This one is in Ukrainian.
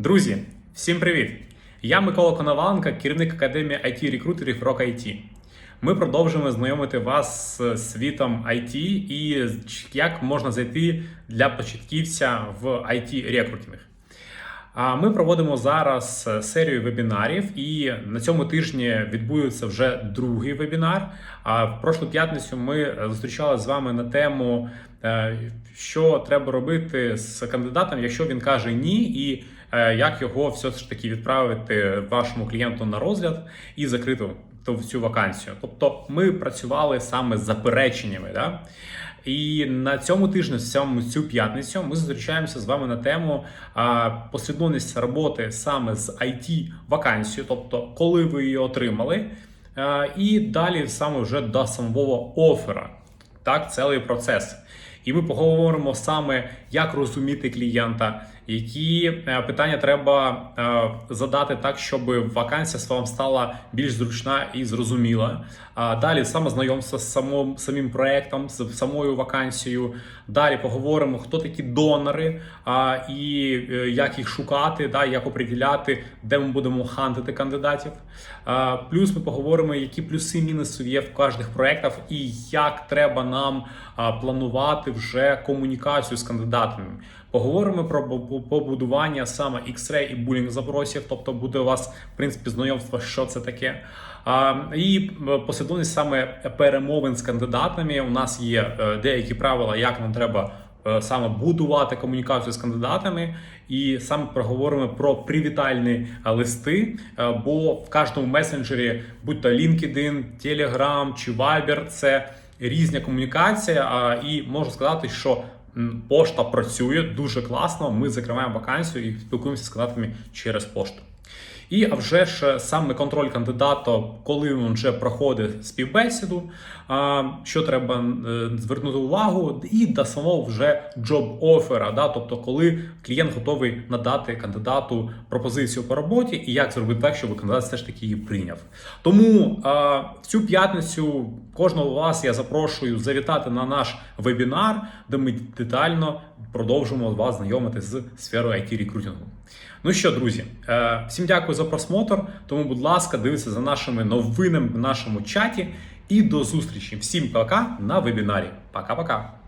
Друзі, всім привіт! Я Микола Коноваленко, керівник академії it рекрутерів Rock IT. Ми продовжуємо знайомити вас з світом IT і як можна зайти для початківця в it рекрутинг. Ми проводимо зараз серію вебінарів, і на цьому тижні відбудеться вже другий вебінар. А в прошлу п'ятницю ми зустрічалися з вами на тему, е, що треба робити з кандидатом, якщо він каже ні, і як його все ж таки відправити вашому клієнту на розгляд і закрити цю вакансію. Тобто ми працювали саме з запереченнями. Да? І на цьому тижні, цю п'ятницю, ми зустрічаємося з вами на тему послідовність роботи саме з it вакансією, тобто коли ви її отримали, і далі саме вже до самого оффера. Так, цілий процес. І ми поговоримо саме, як розуміти клієнта, які е, питання треба е, задати так, щоб вакансія вам стала більш зручна і зрозуміла. Далі саме знайомство з самим, самим проектом, з самою вакансією. Далі поговоримо, хто такі донори і е, як їх шукати, як оприділяти, де ми будемо хантити кандидатів. Плюс ми поговоримо, які плюси і мінуси є в кожних проектах, і як треба нам планувати вже комунікацію з кандидатами. Поговоримо про побудування саме X-ray і булінг запросів, тобто буде у вас в принципі знайомство, що це таке. І е, послідовність саме перемовин з кандидатами. У нас є е, деякі правила, як нам треба е, саме будувати комунікацію з кандидатами, і саме проговоримо про привітальні листи. Бо в кожному месенджері, будь то LinkedIn, Telegram чи Viber, це різна комунікація. І можу сказати, що пошта працює дуже класно. Ми закриваємо вакансію і спілкуємося з кандидатами через пошту. І а вже ж саме контроль кандидата, коли він вже проходить співбесіду, що треба е, звернути увагу, і до самого вже джоб офера, да, тобто коли клієнт готовий надати кандидату пропозицію по роботі, і як зробити так, щоб кандидат все ж таки її прийняв. Тому цю п'ятницю кожного вас я запрошую завітати на наш вебінар, де ми детально продовжимо вас знайомити з сферою it рекрутингу. Ну що, друзі, е, всім дякую за просмотр. Тому, будь ласка, дивіться за нашими новинами в нашому чаті. І до зустрічі. Всім пока на вебінарі. Пока-пока.